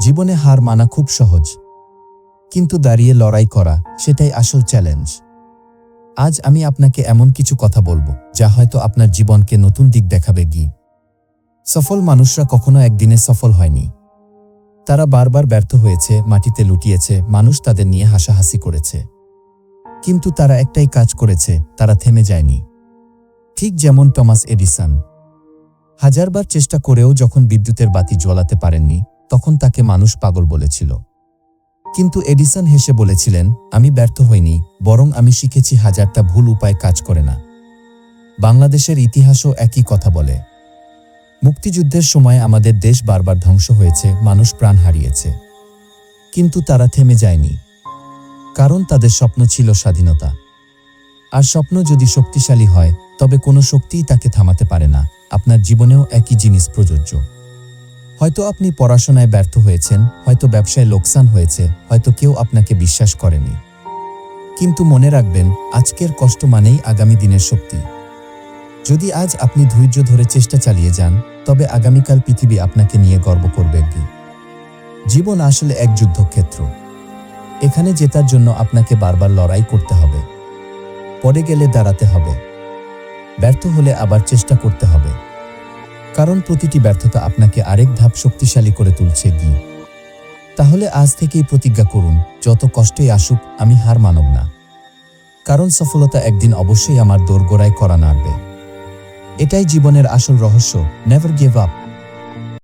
জীবনে হার মানা খুব সহজ। কিন্তু দাঁড়িয়ে লড়াই করা, সেটাই আসল চ্যালেঞ্জ আজ আমি আপনাকে এমন কিছু কথা বলব, যা হয়তো আপনার জীবনকে নতুন দিক দেখাবে গি। সফল মানুষরা কখনো একদিনে সফল হয়নি। তারা বারবার ব্যর্থ হয়েছে, মাটিতে লুটিয়েছে, মানুষ তাদের নিয়ে হাসাহাসি করেছে। কিন্তু তারা একটাই কাজ করেছে, তারা থেমে যায়নি। ঠিক যেমন টমাস এডিসন। হাজারবার চেষ্টা করেও যখন বিদ্যুতের বাতি জ্বলাতে পারেননি তখন তাকে মানুষ পাগল বলেছিল। কিন্তু এডিসন হেসে বলেছিলেন, আমি ব্যর্থ হইনি, বরং আমি শিখেছি হাজারটা ভুল উপায় কাজ করে না। বাংলাদেশের ইতিহাসও একই কথা বলে। মুক্তিযুদ্ধের সময় আমাদের দেশ বারবার ধ্বংস হয়েছে, মানুষ প্রাণ হারিয়েছে। কিন্তু তারা থেমে যায়নি। কারণ তাদের স্বপ্ন ছিল স্বাধীনতা। আর স্বপ্ন যদি শক্তিশালী হয়, তবে কোনো শক্তিই তাকে থামাতে পারে না। আপনার জীবনেও একই জিনিস প্রযোজ্য। হয়তো আপনি পড়াশোনায় ব্যর্থ হয়েছেন, হয়তো ব্যবসায় লোকসান হয়েছে, হয়তো কেউ আপনাকে বিশ্বাস করেনি। কিন্তু মনে রাখবেন, আজকের কষ্ট মানেই আগামী দিনের শক্তি। যদি আজ আপনি ধৈর্য ধরে চেষ্টা চালিয়ে যান, তবে আগামীকাল পৃথিবী আপনাকে নিয়ে গর্ব করবে কি? জীবন আসলে এক যুদ্ধক্ষেত্র। এখানে জেতার জন্য আপনাকে বারবার লড়াই করতে হবে। পরে গেলে দাঁড়াতে হবে। ব্যর্থ হলে আবার চেষ্টা করতে হবে। কারণ প্রতিটি ব্যর্থতা আপনাকে আরেক ধাপ শক্তিশালী করে তুলছে গিয়ে তাহলে আজ থেকেই প্রতিজ্ঞা করুন, যত কষ্টই আসুক, আমি হার মানব না। কারণ সফলতা একদিন অবশ্যই আমার দোরগোড়ায় করা নাড়বে। এটাই জীবনের আসল রহস্য নেভার গিভ আপ